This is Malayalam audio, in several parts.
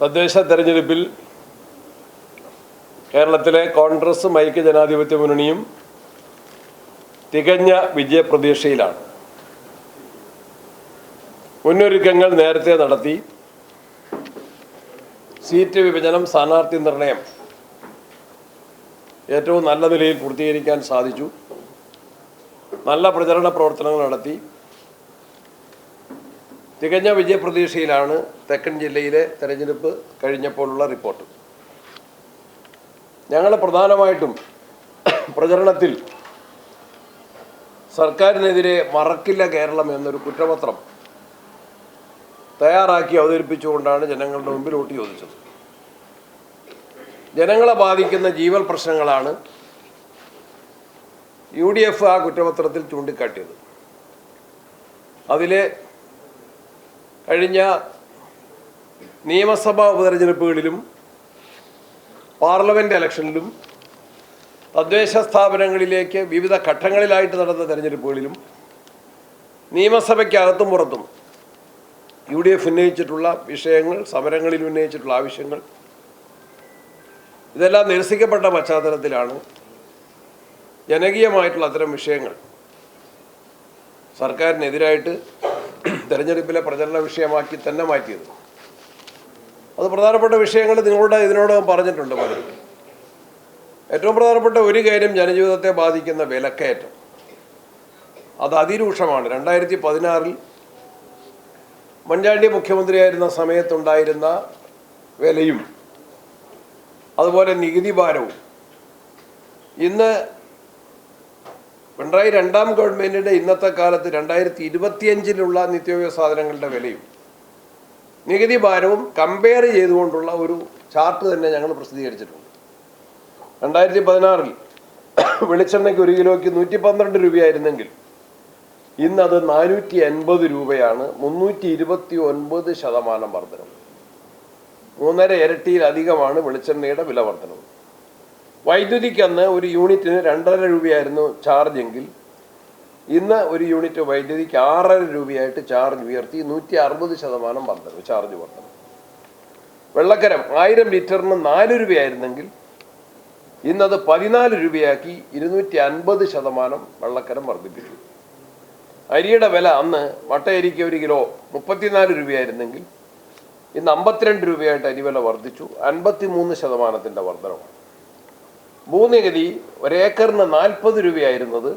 തദ്ദേശ തെരഞ്ഞെടുപ്പിൽ കേരളത്തിലെ കോൺഗ്രസും ഐക്യ ജനാധിപത്യ മുന്നണിയും തികഞ്ഞ വിജയപ്രതീക്ഷയിലാണ് മുന്നൊരുക്കങ്ങൾ നേരത്തെ നടത്തി. സീറ്റ് വിഭജനം സ്ഥാനാർത്ഥി നിർണയം ഏറ്റവും നല്ല നിലയിൽ പൂർത്തീകരിക്കാൻ സാധിച്ചു. നല്ല പ്രചരണ പ്രവർത്തനങ്ങൾ നടത്തി. തികഞ്ഞ വിജയപ്രതീക്ഷയിലാണ് തെക്കൻ ജില്ലയിലെ തെരഞ്ഞെടുപ്പ് കഴിഞ്ഞപ്പോഴുള്ള റിപ്പോർട്ട്. ഞങ്ങൾ പ്രധാനമായിട്ടും പ്രചരണത്തിൽ സർക്കാരിനെതിരെ മറക്കില്ല കേരളം എന്നൊരു കുറ്റപത്രം തയ്യാറാക്കി അവതരിപ്പിച്ചുകൊണ്ടാണ് ജനങ്ങളുടെ മുമ്പിൽ വോട്ട് ചോദിച്ചത്. ജനങ്ങളെ ബാധിക്കുന്ന ജീവൽ പ്രശ്നങ്ങളാണ് യു ഡി എഫ് ആ കുറ്റപത്രത്തിൽ ചൂണ്ടിക്കാട്ടിയത്. അതിൽ കഴിഞ്ഞ നിയമസഭാ ഉപതെരഞ്ഞെടുപ്പുകളിലും പാർലമെന്റ് ഇലക്ഷനിലും തദ്ദേശ സ്ഥാപനങ്ങളിലേക്ക് വിവിധ ഘട്ടങ്ങളിലായിട്ട് നടന്ന തെരഞ്ഞെടുപ്പുകളിലും നിയമസഭയ്ക്കകത്തും പുറത്തും യു ഡി എഫ് ഉന്നയിച്ചിട്ടുള്ള വിഷയങ്ങൾ സമരങ്ങളിൽ ഉന്നയിച്ചിട്ടുള്ള ആവശ്യങ്ങൾ ഇതെല്ലാം നിരസിക്കപ്പെട്ട പശ്ചാത്തലത്തിലാണ് ജനകീയമായിട്ടുള്ള അത്തരം വിഷയങ്ങൾ സർക്കാരിനെതിരായിട്ട് തെരഞ്ഞെടുപ്പിലെ പ്രചരണ വിഷയമാക്കി തന്നെ മാറ്റിയത്. അത് പ്രധാനപ്പെട്ട വിഷയങ്ങൾ നിങ്ങളുടെ ഇതിനോടകം പറഞ്ഞിട്ടുണ്ട് പലരും. ഏറ്റവും പ്രധാനപ്പെട്ട ഒരു കാര്യം ജനജീവിതത്തെ ബാധിക്കുന്ന വിലക്കയറ്റം. അത് അതിരൂക്ഷമാണ്. രണ്ടായിരത്തി പതിനാറിൽ മഞ്ചാണ്ടി മുഖ്യമന്ത്രിയായിരുന്ന സമയത്തുണ്ടായിരുന്ന വിലയും അതുപോലെ നികുതി ഭാരവും ഇന്ന് പിണറായി രണ്ടാം ഗവൺമെന്റിന്റെ ഇന്നത്തെ കാലത്ത് രണ്ടായിരത്തി ഇരുപത്തിയഞ്ചിലുള്ള നിത്യോപയോഗ സാധനങ്ങളുടെ വിലയും നികുതി ഭാരവും കമ്പയർ ചെയ്തുകൊണ്ടുള്ള ഒരു ചാർട്ട് തന്നെ ഞങ്ങൾ പ്രസിദ്ധീകരിച്ചിട്ടുണ്ട്. രണ്ടായിരത്തി പതിനാറിൽ വെളിച്ചെണ്ണയ്ക്ക് ഒരു കിലോയ്ക്ക് നൂറ്റി പന്ത്രണ്ട് രൂപയായിരുന്നെങ്കിൽ ഇന്നത് നാനൂറ്റി അൻപത് രൂപയാണ് മുന്നൂറ്റി ഇരുപത്തി ഒൻപത് ശതമാനം വർധനം മൂന്നര ഇരട്ടിയിലധികമാണ് വെളിച്ചെണ്ണയുടെ വില വർധനം വൈദ്യുതിക്ക് അന്ന് ഒരു യൂണിറ്റിന് രണ്ടര രൂപയായിരുന്നു ചാർജ് എങ്കിൽ ഇന്ന് ഒരു യൂണിറ്റ് വൈദ്യുതിക്ക് ആറര രൂപയായിട്ട് ചാർജ് ഉയർത്തി നൂറ്റി അറുപത് ശതമാനം വർദ്ധനവ് ചാർജ് വർദ്ധനവ്. വെള്ളക്കരം ആയിരം ലിറ്ററിന് നാല് രൂപയായിരുന്നെങ്കിൽ ഇന്നത് പതിനാല് രൂപയാക്കി ഇരുന്നൂറ്റി അൻപത് ശതമാനം വെള്ളക്കരം വർദ്ധിപ്പിച്ചു. അരിയുടെ വില അന്ന് മട്ടയരിക്ക് ഒരു കിലോ മുപ്പത്തിനാല് രൂപയായിരുന്നെങ്കിൽ ഇന്ന് അമ്പത്തിരണ്ട് രൂപയായിട്ട് അരിവില വർദ്ധിച്ചു അൻപത്തി മൂന്ന് ശതമാനത്തിന്റെ വർധനമാണ് ഭൂനികുതി ഒരേക്കറിന് നാൽപ്പത് രൂപയായിരുന്നത്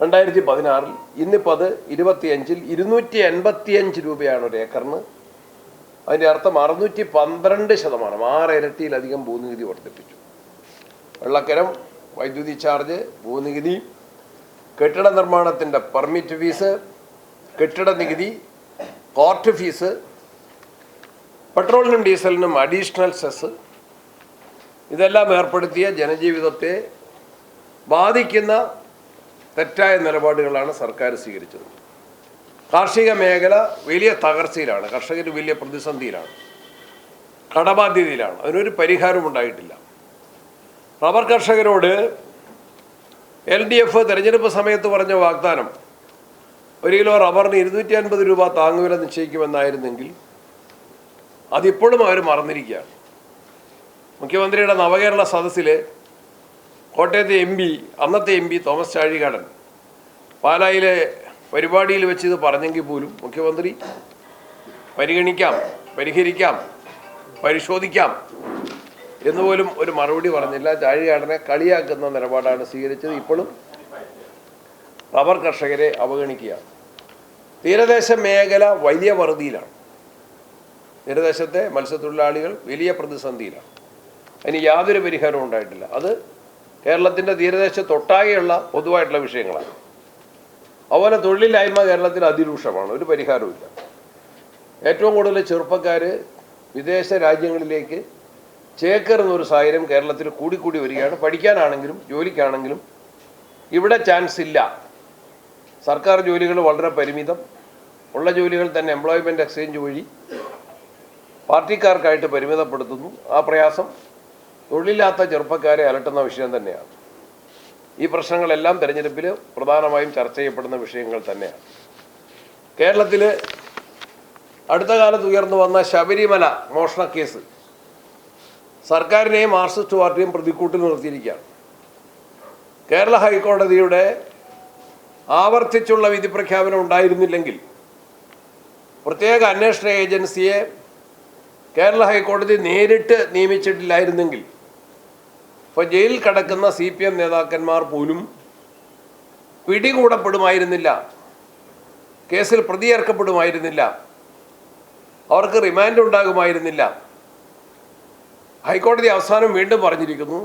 രണ്ടായിരത്തി പതിനാറിൽ ഇന്നിപ്പോൾ അത് ഇരുപത്തിയഞ്ചിൽ ഇരുന്നൂറ്റി എൺപത്തിയഞ്ച് രൂപയാണ് ഒരു ഏക്കറിന്. അതിന്റെ അർത്ഥം അറുന്നൂറ്റി പന്ത്രണ്ട് ശതമാനം ആറ് ഇരട്ടിയിലധികം ഭൂനികുതി വർദ്ധിപ്പിച്ചു. വെള്ളക്കരം വൈദ്യുതി ചാർജ് ഭൂനികുതി കെട്ടിട നിർമ്മാണത്തിന്റെ പെർമിറ്റ് ഫീസ് കെട്ടിട നികുതി കോർട്ട് ഫീസ് പെട്രോളിനും ഡീസലിനും അഡീഷണൽ സെസ് ഇതെല്ലാം ഏർപ്പെടുത്തിയ ജനജീവിതത്തെ ബാധിക്കുന്ന തെറ്റായ നിലപാടുകളാണ് സർക്കാർ സ്വീകരിച്ചത്. കാർഷിക മേഖല വലിയ തകർച്ചയിലാണ്. കർഷകർ വലിയ പ്രതിസന്ധിയിലാണ്. കടബാധ്യതയിലാണ്. അതിനൊരു പരിഹാരം ഉണ്ടായിട്ടില്ല. റബ്ബർ കർഷകരോട് എൽ ഡി എഫ് തെരഞ്ഞെടുപ്പ് സമയത്ത് പറഞ്ഞ വാഗ്ദാനം ഒരു കിലോ റബ്ബറിന് ഇരുന്നൂറ്റി അൻപത് രൂപ താങ്ങുവില നിശ്ചയിക്കുമെന്നായിരുന്നെങ്കിൽ അതിപ്പോഴും അവർ മറന്നിരിക്കുകയാണ്. മുഖ്യമന്ത്രിയുടെ നവകേരള സദസ്സിൽ കോട്ടയത്തെ എം പി അന്നത്തെ എം പി തോമസ് ചാഴികാടൻ പാലായിലെ പരിപാടിയിൽ വെച്ച് ഇത് പറഞ്ഞെങ്കിൽ പോലും മുഖ്യമന്ത്രി പരിഗണിക്കാം പരിഹരിക്കാം പരിശോധിക്കാം എന്നുപോലും ഒരു മറുപടി പറഞ്ഞില്ല. ചാഴികാടനെ കളിയാക്കുന്ന നിലപാടാണ് സ്വീകരിച്ചത്. ഇപ്പോഴും റബ്ബർ കർഷകരെ അവഗണിക്കുക തീരദേശ മേഖല വലിയ വറുതിയിലാണ് തീരദേശത്തെ മത്സ്യത്തൊഴിലാളികൾ വലിയ പ്രതിസന്ധിയിലാണ്. അതിന് യാതൊരു പരിഹാരവും ഉണ്ടായിട്ടില്ല. അത് കേരളത്തിന്റെ തീരദേശത്തൊട്ടാകെയുള്ള പൊതുവായിട്ടുള്ള വിഷയങ്ങളാണ്. അതുപോലെ തൊഴിലില്ലായ്മ കേരളത്തിൽ അതിരൂക്ഷമാണ്. ഒരു പരിഹാരവുമില്ല ഏറ്റവും കൂടുതൽ ചെറുപ്പക്കാർ വിദേശ രാജ്യങ്ങളിലേക്ക് ചേക്കേറുന്ന ഒരു സാഹചര്യം കേരളത്തിൽ കൂടിക്കൂടി വരികയാണ്. പഠിക്കാനാണെങ്കിലും ജോലിക്കാണെങ്കിലും ഇവിടെ ചാൻസ് ഇല്ല. സർക്കാർ ജോലികൾ വളരെ പരിമിതം. ഉള്ള ജോലികൾ തന്നെ എംപ്ലോയ്മെന്റ് എക്സ്ചേഞ്ച് വഴി പാർട്ടിക്കാർക്കായിട്ട് പരിമിതപ്പെടുത്തുന്നു. ആ പ്രയാസം തൊഴിലില്ലാത്ത ചെറുപ്പക്കാരെ അലട്ടുന്ന വിഷയം തന്നെയാണ്. ഈ പ്രശ്നങ്ങളെല്ലാം തെരഞ്ഞെടുപ്പിൽ പ്രധാനമായും ചർച്ച ചെയ്യപ്പെടുന്ന വിഷയങ്ങൾ തന്നെയാണ്. കേരളത്തിൽ അടുത്ത കാലത്ത് ഉയർന്നു വന്ന ശബരിമല മോഷണ കേസ് സർക്കാരിനെയും മാർക്സിസ്റ്റ് പാർട്ടിയും പ്രതിക്കൂട്ടിൽ നിർത്തിയിരിക്കുകയാണ്. കേരള ഹൈക്കോടതിയുടെ ആവർത്തിച്ചുള്ള വിധി പ്രഖ്യാപനം ഉണ്ടായിരുന്നില്ലെങ്കിൽ പ്രത്യേക അന്വേഷണ ഏജൻസിയെ കേരള ഹൈക്കോടതി നേരിട്ട് നിയമിച്ചിട്ടില്ലായിരുന്നെങ്കിൽ ഇപ്പോൾ ജയിലിൽ കിടക്കുന്ന സി പി എം നേതാക്കന്മാർ പോലും പിടികൂടപ്പെടുമായിരുന്നില്ല. കേസിൽ പ്രതിയേർക്കപ്പെടുമായിരുന്നില്ല. അവർക്ക് റിമാൻഡ് ഉണ്ടാകുമായിരുന്നില്ല. ഹൈക്കോടതി അവസാനം വീണ്ടും പറഞ്ഞിരിക്കുന്നു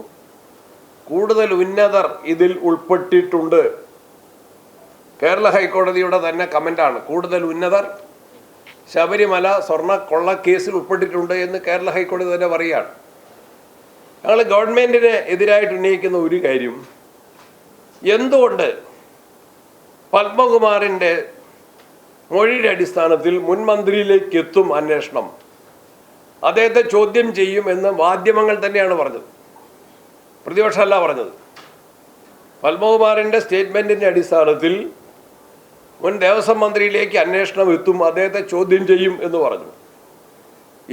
കൂടുതൽ ഉന്നതർ ഇതിൽ ഉൾപ്പെട്ടിട്ടുണ്ട്. കേരള ഹൈക്കോടതിയുടെ തന്നെ കമന്റാണ് കൂടുതൽ ഉന്നതർ ശബരിമല സ്വർണ കൊള്ളക്കേസിൽ ഉൾപ്പെട്ടിട്ടുണ്ട് എന്ന് കേരള ഹൈക്കോടതി തന്നെ പറയുകയാണ്. ഞങ്ങൾ ഗവൺമെന്റിന് എതിരായിട്ട് ഉന്നയിക്കുന്ന ഒരു കാര്യം. എന്തുകൊണ്ട് പത്മകുമാറിന്റെ മൊഴിയുടെ അടിസ്ഥാനത്തിൽ മുൻ മന്ത്രിയിലേക്ക് എത്തും അന്വേഷണം? അദ്ദേഹത്തെ ചോദ്യം ചെയ്യും എന്ന് മാധ്യമങ്ങൾ തന്നെയാണ് പറഞ്ഞത്. പ്രതിപക്ഷമല്ല പറഞ്ഞത്. പത്മകുമാറിന്റെ സ്റ്റേറ്റ്മെന്റിന്റെ അടിസ്ഥാനത്തിൽ മുൻ ദേവസ്വം മന്ത്രിയിലേക്ക് അന്വേഷണം എത്തും അദ്ദേഹത്തെ ചോദ്യം ചെയ്യും എന്ന് പറഞ്ഞു.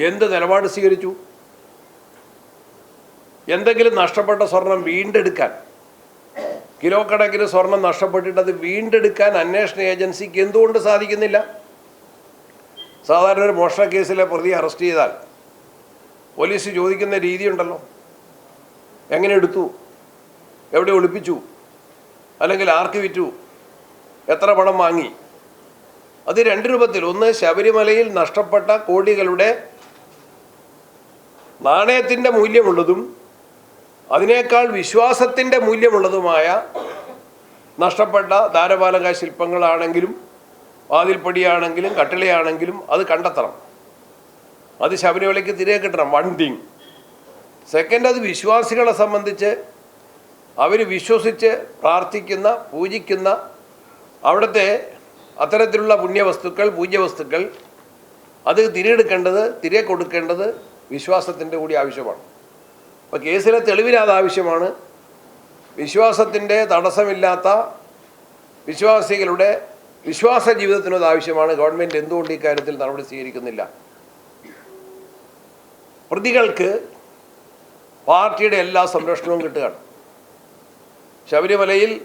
എന്ത് നിലപാട് സ്വീകരിച്ചു? എന്തെങ്കിലും നഷ്ടപ്പെട്ട സ്വർണം വീണ്ടെടുക്കാൻ. കിലോ കണക്കിന് സ്വർണം നഷ്ടപ്പെട്ടിട്ട് അത് വീണ്ടെടുക്കാൻ അന്വേഷണ ഏജൻസിക്ക് എന്തുകൊണ്ട് സാധിക്കുന്നില്ല? സാധാരണ ഒരു മോഷണ കേസിലെ പ്രതി അറസ്റ്റ് ചെയ്താൽ പോലീസ് ചോദിക്കുന്ന രീതിയുണ്ടല്ലോ. എങ്ങനെ എടുത്തു? എവിടെ ഒളിപ്പിച്ചു? അല്ലെങ്കിൽ ആർക്ക് വിറ്റു? എത്ര പണം വാങ്ങി? അത് രണ്ട് രൂപത്തിൽ. ഒന്ന് ശബരിമലയിൽ നഷ്ടപ്പെട്ട കോടികളുടെ നാണയത്തിന്റെ മൂല്യമുള്ളതും അതിനേക്കാൾ വിശ്വാസത്തിന്റെ മൂല്യമുള്ളതുമായ നഷ്ടപ്പെട്ട ധാരപാലക ശില്പങ്ങളാണെങ്കിലും വാതിൽപ്പടിയാണെങ്കിലും കട്ടിളയാണെങ്കിലും അത് കണ്ടെത്തണം. അത് ശബരിമലയ്ക്ക് തിരികെ കിട്ടണം വൺ തിങ് സെക്കൻഡ് അത് വിശ്വാസികളെ സംബന്ധിച്ച് അവർ വിശ്വസിച്ച് പ്രാർത്ഥിക്കുന്ന പൂജിക്കുന്ന അവിടുത്തെ അത്തരത്തിലുള്ള പുണ്യവസ്തുക്കൾ പൂജ്യവസ്തുക്കൾ അത് തിരിയെടുക്കേണ്ടത് തിരികെ കൊടുക്കേണ്ടത് വിശ്വാസത്തിന്റെ കൂടി ആവശ്യമാണ്. അപ്പോൾ കേസിലെ തെളിവിന് അത് ആവശ്യമാണ്. വിശ്വാസത്തിന്റെ തടസ്സമില്ലാത്ത വിശ്വാസികളുടെ വിശ്വാസ ജീവിതത്തിനും അത് ആവശ്യമാണ്. ഗവൺമെന്റ് എന്തുകൊണ്ട് ഇക്കാര്യത്തിൽ നടപടി സ്വീകരിക്കുന്നില്ല? പ്രതികൾക്ക് പാർട്ടിയുടെ എല്ലാ സംരക്ഷണവും കിട്ടുകയാണ്. ശബരിമലയിൽ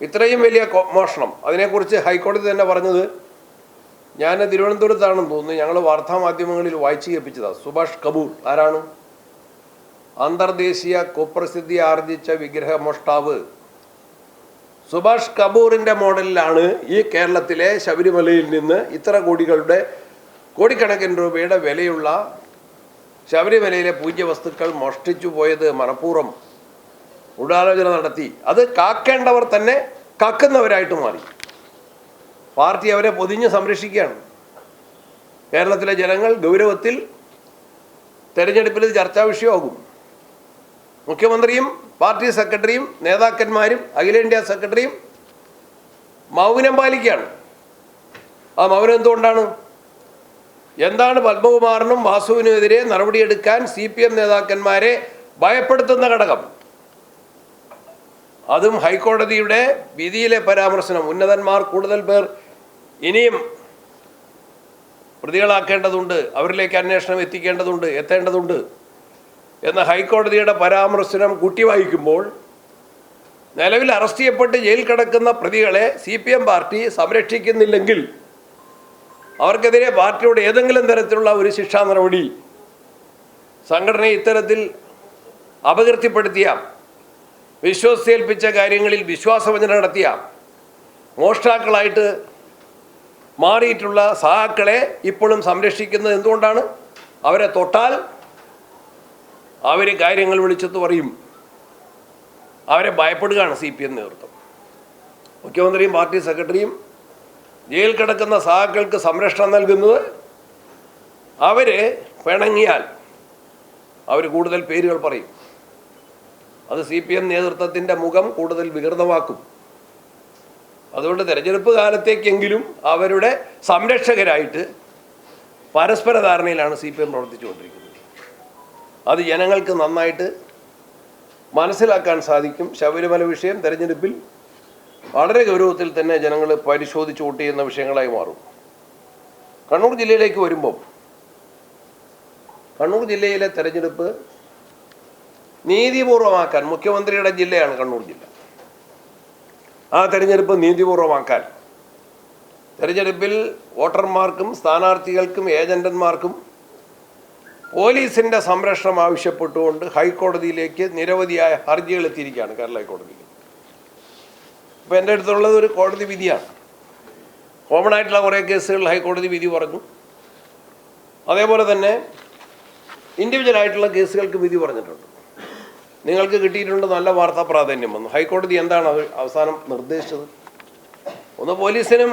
ഇത്രയും വലിയ മോഷണം. അതിനെക്കുറിച്ച് ഹൈക്കോടതി തന്നെ പറഞ്ഞത് ഞാൻ തിരുവനന്തപുരത്താണെന്ന് തോന്നുന്നു. ഞങ്ങൾ വാർത്താമാധ്യമങ്ങളിൽ വായിച്ചു കേൾപ്പിച്ചതാണ് സുഭാഷ് കപൂർ. ആരാണ്? അന്തർദേശീയ കുപ്രസിദ്ധി ആർജിച്ച വിഗ്രഹമോഷ്ടാവ് സുഭാഷ് കപൂറിന്റെ മോഡലിലാണ് ഈ കേരളത്തിലെ ശബരിമലയിൽ നിന്ന് ഇത്ര കോടികളുടെ കോടിക്കണക്കിന് രൂപയുടെ വിലയുള്ള ശബരിമലയിലെ പൂജ്യവസ്തുക്കൾ മോഷ്ടിച്ചു പോയത് മനഃപൂർവം ഗൂഢാലോചന നടത്തി. അത് കാക്കേണ്ടവർ തന്നെ കാക്കുന്നവരായിട്ട് മാറി. പാർട്ടി അവരെ പൊതിഞ്ഞ് സംരക്ഷിക്കുകയാണ്. കേരളത്തിലെ ജനങ്ങൾ ഗൗരവത്തിൽ തെരഞ്ഞെടുപ്പിൽ ചർച്ചാ വിഷയമാകും മുഖ്യമന്ത്രിയും പാർട്ടി സെക്രട്ടറിയും നേതാക്കന്മാരും അഖിലേന്ത്യാ സെക്രട്ടറിയും മൗനം പാലിക്കുകയാണ്. ആ മൗനം എന്തുകൊണ്ടാണ്? എന്താണ് പത്മകുമാറിനും വാസുവിനുമെതിരെ നടപടിയെടുക്കാൻ സി പി എം നേതാക്കന്മാരെ ഭയപ്പെടുത്തുന്ന ഘടകം? അതും ഹൈക്കോടതിയുടെ വിധിയിലെ പരാമർശനം. ഉന്നതന്മാർ കൂടുതൽ പേർ ഇനിയും പ്രതികളാക്കേണ്ടതുണ്ട്. അവരിലേക്ക് അന്വേഷണം എത്തിക്കേണ്ടതുണ്ട് എത്തേണ്ടതുണ്ട്. എന്ന ഹൈക്കോടതിയുടെ പരാമർശനം കുട്ടിവായിക്കുമ്പോൾ നിലവിൽ അറസ്റ്റ് ചെയ്യപ്പെട്ട് ജയിൽ കിടക്കുന്ന പ്രതികളെ സി പി എം പാർട്ടി സംരക്ഷിക്കുന്നില്ലെങ്കിൽ അവർക്കെതിരെ പാർട്ടിയുടെ ഏതെങ്കിലും തരത്തിലുള്ള ഒരു ശിക്ഷാ നടപടി സംഘടനയെ ഇത്തരത്തിൽ അപകീർത്തിപ്പെടുത്തിയ വിശ്വസിച്ചേൽപ്പിച്ച കാര്യങ്ങളിൽ വിശ്വാസവഞ്ചന നടത്തിയ മോഷ്ടാക്കളായിട്ട് മാറിയിട്ടുള്ള സഹാക്കളെ ഇപ്പോഴും സംരക്ഷിക്കുന്നത് എന്തുകൊണ്ടാണ്? അവരെ തൊട്ടാൽ അവർ കാര്യങ്ങൾ വിളിച്ചെന്ന് പറയും. അവരെ ഭയപ്പെടുകയാണ് സി പി എം നേതൃത്വം. മുഖ്യമന്ത്രിയും പാർട്ടി സെക്രട്ടറിയും ജയിൽ കിടക്കുന്ന സഹാക്കൾക്ക് സംരക്ഷണം നൽകുന്നത് അവർ പിണങ്ങിയാൽ അവർ കൂടുതൽ പേരുകൾ പറയും. അത് സി പി എം നേതൃത്വത്തിന്റെ മുഖം കൂടുതൽ വികൃതമാക്കും. അതുകൊണ്ട് തിരഞ്ഞെടുപ്പ് കാലത്തേക്കെങ്കിലും അവരുടെ സംരക്ഷകരായിട്ട് പരസ്പര ധാരണയിലാണ് സി പി എം പ്രവർത്തിച്ചുകൊണ്ടിരിക്കുന്നത്. അത് ജനങ്ങൾക്ക് നന്നായിട്ട് മനസ്സിലാക്കാൻ സാധിക്കും. ശബരിമല വിഷയം തെരഞ്ഞെടുപ്പിൽ വളരെ ഗൗരവത്തിൽ തന്നെ ജനങ്ങൾ പരിശോധിച്ച് വോട്ട് ചെയ്യുന്ന വിഷയങ്ങളായി മാറും. കണ്ണൂർ ജില്ലയിലേക്ക് വരുമ്പോൾ കണ്ണൂർ ജില്ലയിലെ തെരഞ്ഞെടുപ്പ് നീതിപൂർവമാക്കാൻ മുഖ്യമന്ത്രിയുടെ ജില്ലയാണ് കണ്ണൂർ ജില്ല. ആ തെരഞ്ഞെടുപ്പ് നീതിപൂർവമാക്കാൻ തെരഞ്ഞെടുപ്പിൽ വോട്ടർമാർക്കും സ്ഥാനാർത്ഥികൾക്കും ഏജന്റന്മാർക്കും പോലീസിന്റെ സംരക്ഷണം ആവശ്യപ്പെട്ടുകൊണ്ട് ഹൈക്കോടതിയിലേക്ക് നിരവധിയായ ഹർജികൾ എത്തിയിരിക്കുകയാണ് കേരള ഹൈക്കോടതിയിൽ ഇപ്പോൾ എന്റെ അടുത്തുള്ളത് ഒരു കോടതി വിധിയാണ്. കോമൺ ആയിട്ടുള്ള കുറേ കേസുകൾ ഹൈക്കോടതി വിധി പറഞ്ഞു. അതേപോലെ തന്നെ ഇൻഡിവിജ്വൽ ആയിട്ടുള്ള കേസുകൾക്ക് വിധി പറഞ്ഞിട്ടുണ്ട്. നിങ്ങൾക്ക് കിട്ടിയിട്ടുണ്ട് നല്ല വാർത്താ പ്രാധാന്യം വന്നു. ഹൈക്കോടതി എന്താണ് അവസാനം നിർദ്ദേശിച്ചത്? ഒന്ന് പോലീസിനും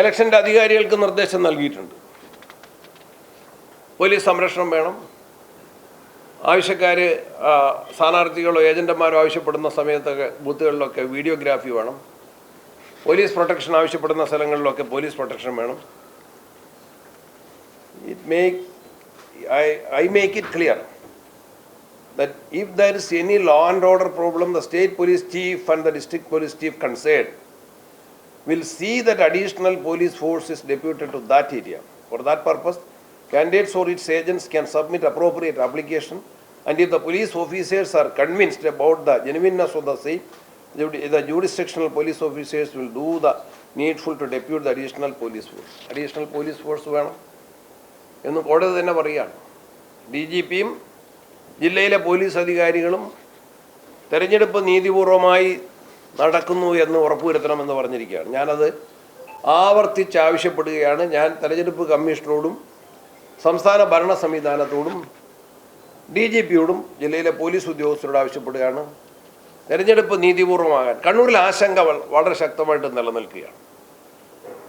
ഇലക്ഷന്റെ അധികാരികൾക്ക് നിർദ്ദേശം നൽകിയിട്ടുണ്ട്. പോലീസ് സംരക്ഷണം വേണം. ആവശ്യക്കാർ സ്ഥാനാർത്ഥികളോ ഏജന്റുമാരോ ആവശ്യപ്പെടുന്ന സമയത്തൊക്കെ ബൂത്തുകളിലൊക്കെ വീഡിയോഗ്രാഫി വേണം. പോലീസ് പ്രൊട്ടക്ഷൻ ആവശ്യപ്പെടുന്ന സ്ഥലങ്ങളിലൊക്കെ പോലീസ് പ്രൊട്ടക്ഷൻ വേണം. It make I I make it clear that if there is any law and order problem the state police chief and the district police chief concern will see that additional police force is deputed to that area for that purpose candidates or its agents can submit appropriate application and if the police officers are convinced about the genuineness of the same, the jurisdictional police officers will do the needful to depute the additional police force. Additional police force വേണം എന്ന് കോടതി തന്നെ പറയുകയാണ് ഡി ജി പിയും ജില്ലയിലെ പോലീസ് അധികാരികളും തെരഞ്ഞെടുപ്പ് നീതിപൂർവമായി നടക്കുന്നു എന്ന് ഉറപ്പുവരുത്തണമെന്ന് പറഞ്ഞിരിക്കുകയാണ് ഞാനത് ആവർത്തിച്ച് ആവശ്യപ്പെടുകയാണ് ഞാൻ തെരഞ്ഞെടുപ്പ് കമ്മീഷണറോടും സംസ്ഥാന ഭരണ സംവിധാനത്തോടും ഡി ജി പിയോടും ജില്ലയിലെ പോലീസ് ഉദ്യോഗസ്ഥരോട് ആവശ്യപ്പെടുകയാണ്. തെരഞ്ഞെടുപ്പ് നീതിപൂർവമാകാൻ കണ്ണൂരിൽ ആശങ്ക വളരെ ശക്തമായിട്ട് നിലനിൽക്കുകയാണ്.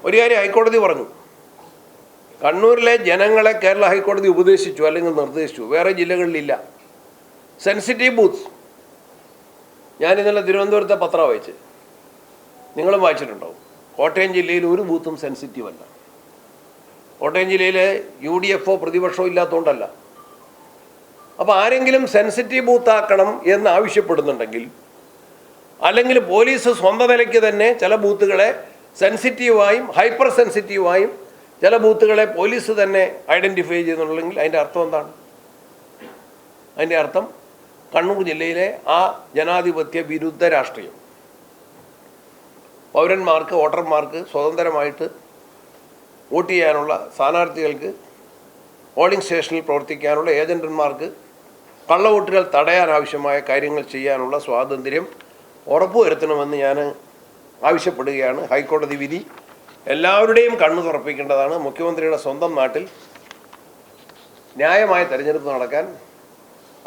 ഒരു കാര്യം ഹൈക്കോടതി പറഞ്ഞു. കണ്ണൂരിലെ ജനങ്ങളെ കേരള ഹൈക്കോടതി ഉപദേശിച്ചു അല്ലെങ്കിൽ നിർദ്ദേശിച്ചു. വേറെ ജില്ലകളിലില്ല. Sensitive booth. ഞാൻ ഇന്നലെ തിരുവനന്തപുരത്തെ പത്രം വായിച്ച്. നിങ്ങളും വായിച്ചിട്ടുണ്ടാവും. കോട്ടയം ജില്ലയിൽ ഒരു ബൂത്തും സെൻസിറ്റീവ് അല്ല. കോട്ടയം ജില്ലയിലെ യു ഡി എഫ് പ്രതിപക്ഷമോ ഇല്ലാത്തതുകൊണ്ടല്ല. അപ്പോൾ ആരെങ്കിലും സെൻസിറ്റീവ് ബൂത്താക്കണം എന്ന് ആവശ്യപ്പെടുന്നുണ്ടെങ്കിൽ അല്ലെങ്കിൽ പോലീസ് സ്വന്തം നിലയ്ക്ക് തന്നെ ചില ബൂത്തുകളെ സെൻസിറ്റീവായും ഹൈപ്പർ സെൻസിറ്റീവായും ചില ബൂത്തുകളെ പോലീസ് തന്നെ ഐഡന്റിഫൈ ചെയ്യുന്നുണ്ടെങ്കിൽ അതിന്റെ അർത്ഥം എന്താണ്? അതിന്റെ അർത്ഥം കണ്ണൂർ ജില്ലയിലെ ആ ജനാധിപത്യ വിരുദ്ധ രാഷ്ട്രീയം. പൗരന്മാർക്ക് വോട്ടർമാർക്ക് സ്വതന്ത്രമായിട്ട് വോട്ട് ചെയ്യാനുള്ള സ്ഥാനാർത്ഥികൾക്ക് പോളിംഗ് സ്റ്റേഷനിൽ പ്രവർത്തിക്കാനുള്ള ഏജന്റന്മാർക്ക് കള്ളവോട്ടുകൾ തടയാൻ ആവശ്യമായ കാര്യങ്ങൾ ചെയ്യാനുള്ള സ്വാതന്ത്ര്യം ഉറപ്പുവരുത്തണമെന്ന് ഞാൻ ആവശ്യപ്പെടുകയാണ്. ഹൈക്കോടതി വിധി എല്ലാവരുടെയും കണ്ണു തുറപ്പിക്കേണ്ടതാണ്. മുഖ്യമന്ത്രിയുടെ സ്വന്തം നാട്ടിൽ ന്യായമായ തെരഞ്ഞെടുപ്പ് നടക്കാൻ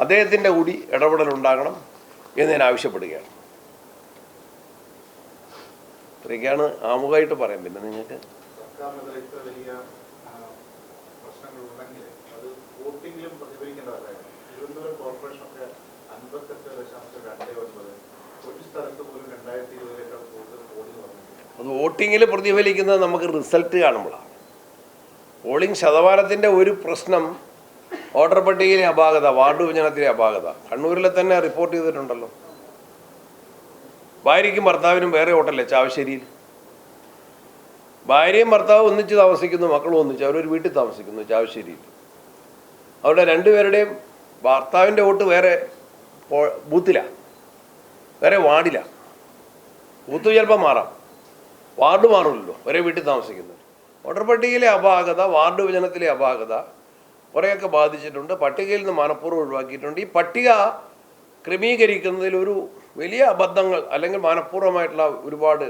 അദ്ദേഹത്തിന്റെ കൂടി ഇടപെടലുണ്ടാകണം എന്ന് ഞാൻ ആവശ്യപ്പെടുകയാണ്. ഇത്രയൊക്കെയാണ് ആമുഖമായിട്ട് പറയാം പിന്നെ നിങ്ങൾക്ക് സർക്കാരിനെതിരെ ഇത്ര വലിയ പ്രശ്നങ്ങളുണ്ടെങ്കിൽ അത് വോട്ടിങ്ങിലും പ്രതിഫലിക്കേണ്ടതല്ലായിരുന്നു തിരുവനന്തപുരം കോർപ്പറേഷനൊക്കെ അൻപത്തെട്ട് ദശാംശം രണ്ട് ഒൻപത്. ഒരു സ്ഥലത്ത് പോലും രണ്ടായിരത്തി ഇരുപതിനേക്കാൾ കൂടുതൽ വോട്ട് വന്നിട്ടുണ്ട് വോട്ടിങ്ങിൽ പ്രതിഫലിക്കുന്നത് നമുക്ക് റിസൾട്ട് കാണുമ്പോഴാണ്. പോളിംഗ് ശതമാനത്തിന്റെ ഒരു പ്രശ്നം വോട്ടർ പട്ടികയിലെ അപാകത വാർഡ് വിഭജനത്തിലെ അപാകത. കണ്ണൂരിലെ തന്നെ റിപ്പോർട്ട് ചെയ്തിട്ടുണ്ടല്ലോ. ഭാര്യയ്ക്കും ഭർത്താവിനും വേറെ വോട്ടല്ലേ ചാവശ്ശേരിയിൽ? ഭാര്യയും ഭർത്താവും ഒന്നിച്ച് താമസിക്കുന്നു മക്കളും ഒന്നിച്ച്. അവരൊരു വീട്ടിൽ താമസിക്കുന്നു ചാവശ്ശേരിയിൽ. അവരുടെ രണ്ടുപേരുടെയും ഭർത്താവിന്റെ വോട്ട് വേറെ ബൂത്തിലാണ് വേറെ വാർഡിലാണ് ബൂത്ത് ചിലപ്പോൾ മാറാം. വാർഡ് മാറില്ലല്ലോ ഒരേ വീട്ടിൽ താമസിക്കുന്നത് വോട്ടർ പട്ടികയിലെ അപാകത വാർഡ് വിഭജനത്തിലെ അപാകത കുറേയൊക്കെ ബാധിച്ചിട്ടുണ്ട്. പട്ടികയിൽ നിന്ന് മനഃപൂർവം ഒഴിവാക്കിയിട്ടുണ്ട്. ഈ പട്ടിക ക്രമീകരിക്കുന്നതിൽ ഒരു വലിയ അബദ്ധങ്ങൾ അല്ലെങ്കിൽ മനഃപൂർവമായിട്ടുള്ള ഒരുപാട്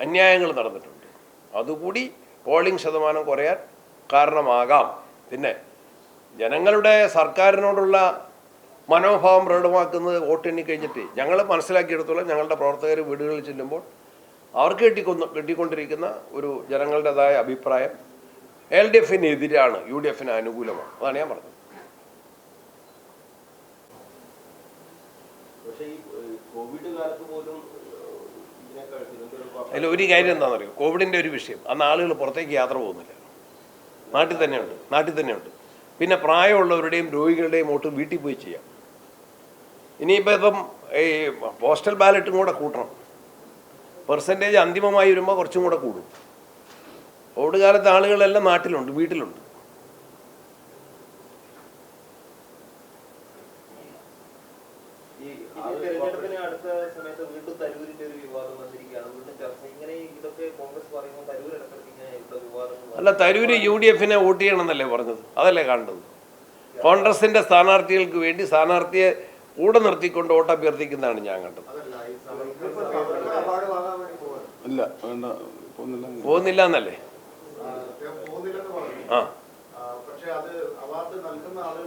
അന്യായങ്ങൾ നടന്നിട്ടുണ്ട്. അതുകൂടി പോളിംഗ് ശതമാനം കുറയാൻ കാരണമാകാം. പിന്നെ ജനങ്ങളുടെ സർക്കാരിനോടുള്ള മനോഭാവം പ്രകടമാക്കുന്നത് വോട്ട് കഴിഞ്ഞിട്ട് ഞങ്ങൾ മനസ്സിലാക്കിയെടുത്തോളം ഞങ്ങളുടെ പ്രവർത്തകർ വീടുകളിൽ ചെല്ലുമ്പോൾ അവർക്ക് കിട്ടിക്കൊന്ന് കിട്ടിക്കൊണ്ടിരിക്കുന്ന ഒരു ജനങ്ങളുടേതായ അഭിപ്രായം എൽ ഡി എഫിന് എതിരാണ് യു ഡി എഫിന് അനുകൂലമാണ്. അതാണ് ഞാൻ പറഞ്ഞത് പക്ഷേ ഈ ഏഹ്, കോവിഡ് കാലത്ത് പോലും ഏഹ്, ഇതിനേക്കാൾ തിരുവനന്തപുരം അതിൽ ഒരു കാര്യം എന്താണെന്നറിയോ? കോവിഡിന്റെ ഒരു വിഷയം. അന്ന് ആളുകൾ പുറത്തേക്ക് യാത്ര പോകുന്നില്ല. നാട്ടിൽ തന്നെയുണ്ട് നാട്ടിൽ തന്നെയുണ്ട് പിന്നെ പ്രായമുള്ളവരുടെയും രോഗികളുടെയും വോട്ട് വീട്ടിൽ പോയി ചെയ്യാം. ഇനിയിപ്പോൾ ഇപ്പം ഈ പോസ്റ്റൽ ബാലറ്റും കൂടെ കൂട്ടണം. പെർസെന്റേജ് അന്തിമമായി വരുമ്പോൾ കുറച്ചും കൂടെ കൂടും. കോവിഡ് കാലത്ത് ആളുകളെല്ലാം നാട്ടിലുണ്ട് വീട്ടിലുണ്ട് ഈ ഈ തെരഞ്ഞെടുപ്പിന് അടുത്ത സമയത്ത് വീണ്ടും തരൂരിന്റെ ഒരു വിവാദം വന്നിരിക്കുകയാണ് വീണ്ടും ചർച്ച ഇങ്ങനെ ഇതൊക്കെ കോൺഗ്രസ് പറയുമ്പോൾ തരൂർ ഇടയ്ക്കിടയ്ക്ക് ഇങ്ങനെ ഇവിടെ വിവാദങ്ങൾ അല്ല തരൂര് യു ഡി എഫിനെ വോട്ട് ചെയ്യണമെന്നല്ലേ പറഞ്ഞത്? അതല്ലേ കാണുന്നത് കോൺഗ്രസിന്റെ സ്ഥാനാർത്ഥികൾക്ക് വേണ്ടി സ്ഥാനാർത്ഥിയെ കൂടെ നിർത്തിക്കൊണ്ട് വോട്ട് അഭ്യർത്ഥിക്കുന്നതാണ് ഞാൻ കണ്ടത്. ഇല്ല പോകുന്നില്ല. എന്നല്ലേ ആ,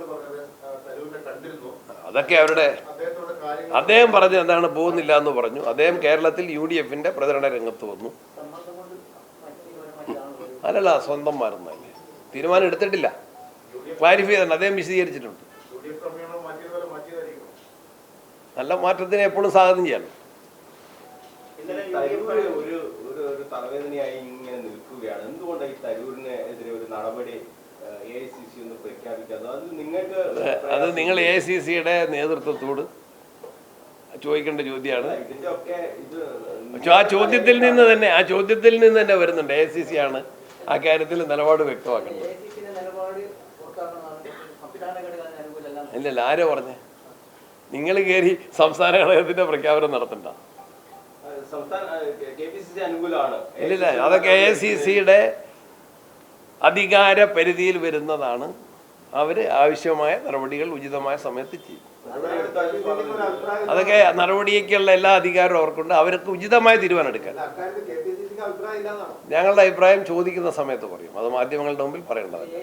പറഞ്ഞു. അതൊക്കെ അവരുടെ അദ്ദേഹം പറഞ്ഞത് എന്താണ് പോകുന്നില്ല എന്ന് പറഞ്ഞു. അദ്ദേഹം കേരളത്തിൽ യു ഡി എഫിന്റെ പ്രചരണ രംഗത്ത് വന്നു സമ്മർദ്ദം കൊണ്ട് വ്യക്തിപരമായിട്ടാണ് ഒരു അല്ലല്ല സ്വന്തം മാറുന്നതല്ലേ തീരുമാനം എടുത്തിട്ടില്ല. ക്ലാരിഫൈ ചെയ്തു അദ്ദേഹം വിശദീകരിച്ചിട്ടുണ്ട്. നല്ല മാറ്റത്തിന് എപ്പോഴും സ്വാഗതം ചെയ്യണം ഒരു ഒരു തലവേദനയായി ഇങ്ങനെ നിൽക്കുകയാണ്. എന്തുകൊണ്ടാണ് ഈ തരൂരിന് എതിരെ ഒരു നടപടി അത് നിങ്ങൾ എ സി സിയുടെ നേതൃത്വത്തോട് ചോദിക്കേണ്ട ചോദ്യമാണ്. ആ ചോദ്യത്തിൽ നിന്ന് തന്നെ ആ ചോദ്യത്തിൽ നിന്ന് തന്നെ വരുന്നുണ്ട്. എ സി സി ആണ്. ആ കാര്യത്തിൽ നിലപാട് അനുകൂലമല്ല ഇല്ലല്ല ആരോ പറഞ്ഞേ? നിങ്ങൾ കയറി സംസ്ഥാന ഘടകത്തിന്റെ പ്രഖ്യാപനം നടത്തണ്ട. ആ, അത് കെ പി സി സി അനുകൂലമാണ്. ഇല്ലില്ല അതൊക്കെ എ സി സിയുടെ അധികാര പരിധിയിൽ വരുന്നതാണ് അവർ ആവശ്യമായ നടപടികൾ ഉചിതമായ സമയത്ത് ചെയ്യും. അതൊക്കെ നടപടിയൊക്കെയുള്ള എല്ലാ അധികാരവും അവർക്കുണ്ട്. അവർക്ക് ഉചിതമായ തീരുമാനം എടുക്കാൻ. ഞങ്ങളുടെ അഭിപ്രായം ചോദിക്കുന്ന സമയത്ത് പറയും. അത് മാധ്യമങ്ങളുടെ മുമ്പിൽ പറയേണ്ടതല്ല.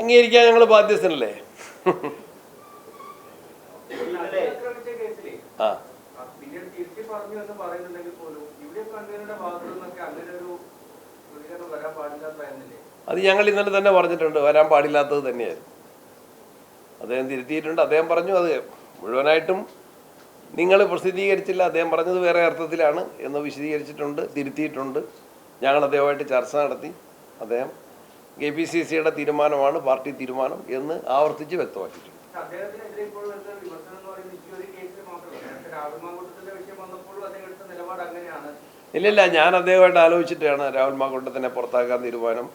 അംഗീകരിക്കാൻ ഞങ്ങൾ ബാധ്യസ്ഥനല്ലേ? ആ. അത് ഞങ്ങൾ ഇന്നലെ തന്നെ പറഞ്ഞിട്ടുണ്ട്. വരാൻ പാടില്ലാത്തത് തന്നെയായിരുന്നു. അദ്ദേഹം തിരുത്തിയിട്ടുണ്ട്. അദ്ദേഹം പറഞ്ഞു അത് മുഴുവനായിട്ടും നിങ്ങൾ പ്രസിദ്ധീകരിച്ചില്ല അദ്ദേഹം പറഞ്ഞത് വേറെ അർത്ഥത്തിലാണ് എന്ന് വിശദീകരിച്ചിട്ടുണ്ട് തിരുത്തിയിട്ടുണ്ട്. ഞങ്ങൾ അദ്ദേഹമായിട്ട് ചർച്ച നടത്തി. അദ്ദേഹം കെ പി സി സിയുടെ തീരുമാനമാണ് പാർട്ടി തീരുമാനം എന്ന് ആവർത്തിച്ച് വ്യക്തമാക്കിയിട്ടുണ്ട്. ഇല്ലില്ല ഞാൻ അദ്ദേഹമായിട്ട് ആലോചിച്ചിട്ടാണ് രാഹുൽ മാങ്കൂട്ടത്തിനെ പുറത്താക്കാൻ തീരുമാനം.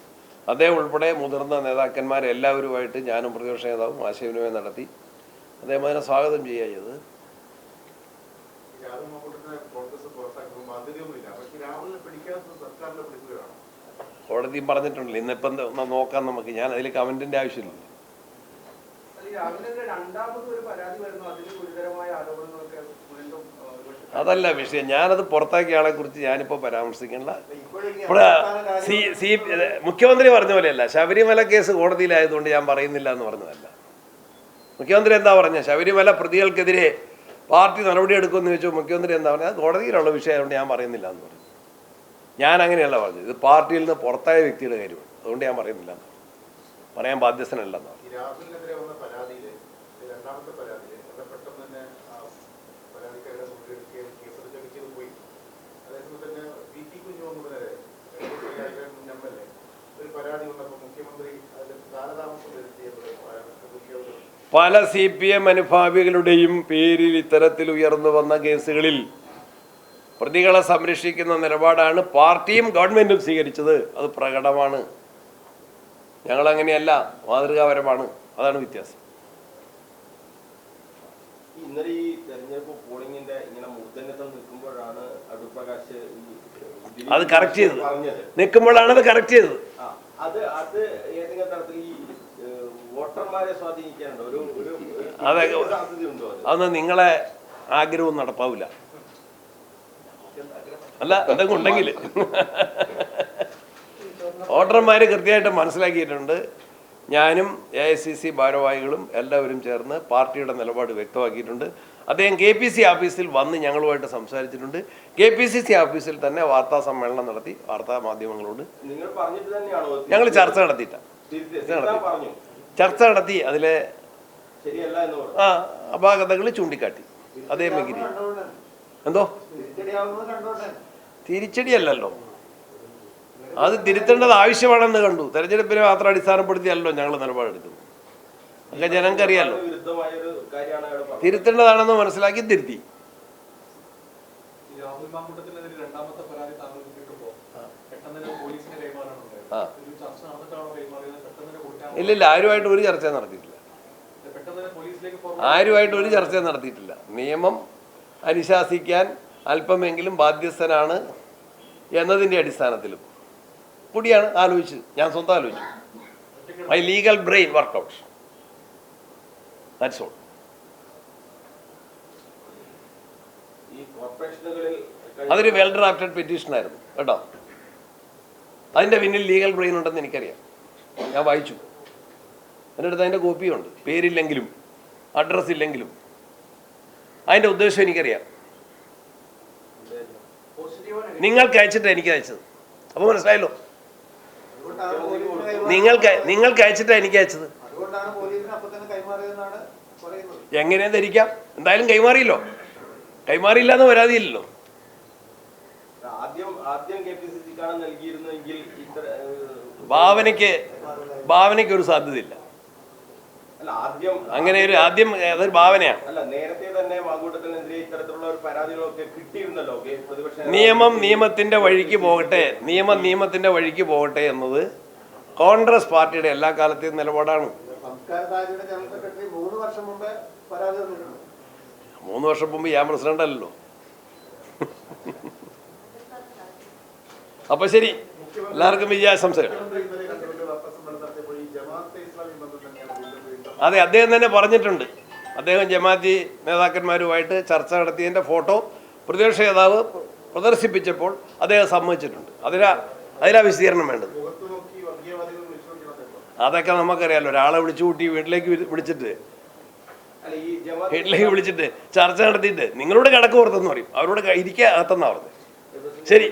അദ്ദേഹം ഉൾപ്പെടെ മുതിർന്ന നേതാക്കന്മാരെല്ലാവരുമായിട്ട് ഞാനും പ്രതിപക്ഷ നേതാവും ആശയവിനിമയം നടത്തി. അദ്ദേഹം അതിനെ സ്വാഗതം ചെയ്യുക ചെയ്തത്. രാഹുൽ മാങ്കൂട്ടത്തിനെ കോൺഗ്രസ് പുറത്താക്കുമ്പോൾ മാധുര്യമൊന്നുമില്ല പക്ഷെ രാഹുലിനെ പിടിക്കാത്തത് സർക്കാരിനെ പിടിക്കുകയാണ് കോടതിയും പറഞ്ഞിട്ടുണ്ടല്ലോ ഇന്നിപ്പം നോക്കാം നമുക്ക്. ഞാൻ അതിൽ കമന്റിന്റെ ആവശ്യമില്ല. അതല്ല വിഷയം. ഞാനത് പുറത്താക്കിയ ആളെ കുറിച്ച് ഞാനിപ്പോൾ പരാമർശിക്കണ്ട ഇവിടെ സി സി മുഖ്യമന്ത്രി പറഞ്ഞ പോലെയല്ല. ശബരിമല കേസ് കോടതിയിലായതുകൊണ്ട് ഞാൻ പറയുന്നില്ല എന്ന് പറഞ്ഞതല്ല. മുഖ്യമന്ത്രി എന്താ പറഞ്ഞ ശബരിമല പ്രതികൾക്കെതിരെ പാർട്ടി നടപടിയെടുക്കുമെന്ന് ചോദിച്ചു മുഖ്യമന്ത്രി എന്താ പറഞ്ഞത്? അത് കോടതിയിലുള്ള വിഷയമായതുകൊണ്ട് ഞാൻ പറയുന്നില്ല എന്ന് പറഞ്ഞു. ഞാൻ അങ്ങനെയല്ല പറഞ്ഞത്. ഇത് പാർട്ടിയിൽ നിന്ന് പുറത്തായ വ്യക്തിയുടെ കാര്യമാണ്. അതുകൊണ്ട് ഞാൻ പറയുന്നില്ല എന്ന് പറഞ്ഞു. പറയാൻ ബാധ്യസ്ഥനല്ലെന്ന് പറഞ്ഞു ഈ രാഹുലിനെതിരെ വന്ന പരാതിയിൽ രണ്ടാമത്തെ പരാതിയിൽ അത് പെട്ടെന്ന് തന്നെ ആ പരാതിക്കാരുടെ മുൻകെടുക്കുകയും കേസെടുക്കുകയും ചെയ്ത് പോയി അതേസമയം തന്നെ വി ടി കുഞ്ഞുമുതലെ മുൻ എം എൽ എ ഒരു പരാതി വന്നപ്പോൾ മുഖ്യമന്ത്രി അതിൽ കാലതാമസം വരുത്തിയത് മുഖ്യമന്ത്രി പല സി പി എം അനുഭാവികളുടെയും പേരിൽ ഇത്തരത്തിൽ ഉയർന്നു വന്ന കേസുകളിൽ പ്രതികളെ സംരക്ഷിക്കുന്ന നിലപാടാണ് പാർട്ടിയും ഗവൺമെന്റും സ്വീകരിച്ചത്. അത് പ്രകടമാണ്. ഞങ്ങൾ അങ്ങനെയല്ല മാതൃകാപരമാണ്. അതാണ് വ്യത്യാസം. ഇന്നലെ ഈ തെരഞ്ഞെടുപ്പ് പോളിംഗിന്റെ ഇങ്ങനെ മൂർധന്യത്തിൽ നിൽക്കുമ്പോഴാണ് അടൂർ പ്രകാശ് അത് കറക്റ്റ് ചെയ്തത്. നിൽക്കുമ്പോഴാണ് അത് കറക്റ്റ് ചെയ്തത്. അത് അത് ഏതെങ്കിലും തരത്തിൽ ഈ ഏഹ്, വോട്ടർമാരെ സ്വാധീനിക്കാനുണ്ടോ ഒരു ഒരു ഒരു അതെ. അതൊന്നും നിങ്ങളെ ആഗ്രഹവും നടപ്പാവില്ല. അല്ല എന്തെങ്കിലും ഉണ്ടെങ്കിൽ വോട്ടർമാർ കൃത്യമായിട്ട് മനസ്സിലാക്കിയിട്ടുണ്ട്. ഞാനും എ ഐ സി സി ഭാരവാഹികളും എല്ലാവരും ചേർന്ന് പാർട്ടിയുടെ നിലപാട് വ്യക്തമാക്കിയിട്ടുണ്ട്. അദ്ദേഹം കെ പി സി ഓഫീസിൽ വന്ന് ഞങ്ങളുമായിട്ട് സംസാരിച്ചിട്ടുണ്ട്. കെ പി സി സി ഓഫീസിൽ തന്നെ വാർത്താ സമ്മേളനം നടത്തി വാർത്താ മാധ്യമങ്ങളോട് ഞങ്ങൾ ചർച്ച നടത്തിയിട്ടാണ് ചർച്ച നടത്തി അതിലെ ആ അപാകതകൾ ചൂണ്ടിക്കാട്ടി. അതേ മെഗിരി. എന്തോ? തിരിച്ചടിയല്ലോ തിരിച്ചടിയല്ലല്ലോ. അത് തിരുത്തേണ്ടത് ആവശ്യമാണെന്ന് കണ്ടു. തെരഞ്ഞെടുപ്പിനെ മാത്രം അടിസ്ഥാനപ്പെടുത്തിയല്ലോ ഞങ്ങൾ നിലപാടെടുക്കുന്നത് അങ്ങനെ ജനങ്ങൾക്കറിയാലോ അയാൾ പറഞ്ഞത്. തിരുത്തേണ്ടതാണെന്ന് മനസ്സിലാക്കി തിരുത്തി. ആ ഒരു ചർച്ച നടന്നിട്ടാണോ കൈമാറിയത് പെട്ടെന്ന് തന്നെ കൊടുക്കാൻ ഇല്ലില്ല ആരുമായിട്ട് ഒരു ചർച്ചയും നടത്തിയിട്ടില്ല. ആരുമായിട്ട് ഒരു ചർച്ചയും നടത്തിയിട്ടില്ല. നിയമം അനുശാസിക്കാൻ അല്പമെങ്കിലും ബാധ്യസ്ഥനാണ് എന്നതിന്റെ അടിസ്ഥാനത്തിലും. കൂടിയാണ് ആലോചിച്ചത് ഞാൻ സ്വന്തം ആലോചിച്ചു. My legal brain workout that's all അതൊരു വെൽ ഡ്രാഫ്റ്റഡ് പെറ്റീഷൻ ആയിരുന്നു കേട്ടോ. അതിന്റെ പിന്നിൽ ലീഗൽ ബ്രെയിൻ ഉണ്ടെന്ന് എനിക്കറിയാം. ഞാൻ വായിച്ചു. എന്റെ അടുത്ത് അതിന്റെ കോപ്പിയുണ്ട്. പേരില്ലെങ്കിലും അഡ്രസ്സ് ഇല്ലെങ്കിലും. അതിന്റെ ഉദ്ദേശം എനിക്കറിയാം. നിങ്ങൾക്ക് അയച്ചിട്ട് എനിക്ക് അയച്ചത്. അപ്പോൾ മനസ്സിലായല്ലോ? നിങ്ങൾക്ക് നിങ്ങൾക്ക് അയച്ചിട്ടാണ് എനിക്ക് അയച്ചത്. എങ്ങനെയും ധരിക്കാം? എന്തായാലും കൈമാറിയില്ലോ. കൈമാറിയില്ല എന്ന് പരാതിയില്ലല്ലോ ഭാവനയ്ക്ക് ഭാവനയ്ക്ക് ഒരു സാധ്യതയില്ല. അങ്ങനെ ഒരു ആദ്യം അതൊരു ഭാവനയാണ് അല്ല നേരത്തെ തന്നെ മാങ്കൂട്ടത്തിനെതിരെ ഇത്തരത്തിലുള്ള ഒരു പരാതികളൊക്കെ കിട്ടിയിരുന്നല്ലോ നിയമം നിയമത്തിന്റെ വഴിക്ക് പോകട്ടെ നിയമം നിയമത്തിന്റെ വഴിക്ക് പോകട്ടെ എന്നത് കോൺഗ്രസ് പാർട്ടിയുടെ എല്ലാ കാലത്തെയും നിലപാടാണ്. സംസ്കാര സാഹചര്യ മൂന്ന് വർഷം മുമ്പേ പരാതി തന്നിട്ടുണ്ട്. മൂന്ന് വർഷം മുമ്പ് ഞാൻ പ്രസിഡന്റ് അല്ലല്ലോ. അപ്പൊ ശരി എല്ലാവർക്കും വിജയാശംസകൾ മുഖ്യമന്ത്രി ഇന്നലെ കണ്ടുകൊണ്ട് വാർത്താസമ്മേളനം നടത്തിയപ്പോൾ ഈ ജമാഅത്തെ ഇസ്ലാമി ബന്ധം തന്നെയാണ് വീണ്ടും വീണ്ടും അതെ അദ്ദേഹം തന്നെ പറഞ്ഞിട്ടുണ്ട്. അദ്ദേഹം ജമാഅത്തി നേതാക്കന്മാരുമായിട്ട് ചർച്ച നടത്തിയതിന്റെ ഫോട്ടോ പ്രതിപക്ഷ നേതാവ് പ്രദർശിപ്പിച്ചപ്പോൾ അദ്ദേഹം സമ്മതിച്ചിട്ടുണ്ട്. അതിലാ അതിലാ വിശദീകരണം വേണ്ടത്. അതൊക്കെ നമുക്കറിയാലോ ഒരാളെ വിളിച്ചു കൂട്ടി വീട്ടിലേക്ക് വിളിച്ചിട്ട്. വീട്ടിലേക്ക് വിളിച്ചിട്ട് ചർച്ച നടത്തിയിട്ട് നിങ്ങളോട് കിടക്ക് പുറത്തെന്ന് പറയും. അവരോട് ഇരിക്കുക അകത്തെന്നാ പറഞ്ഞത്. ശരി.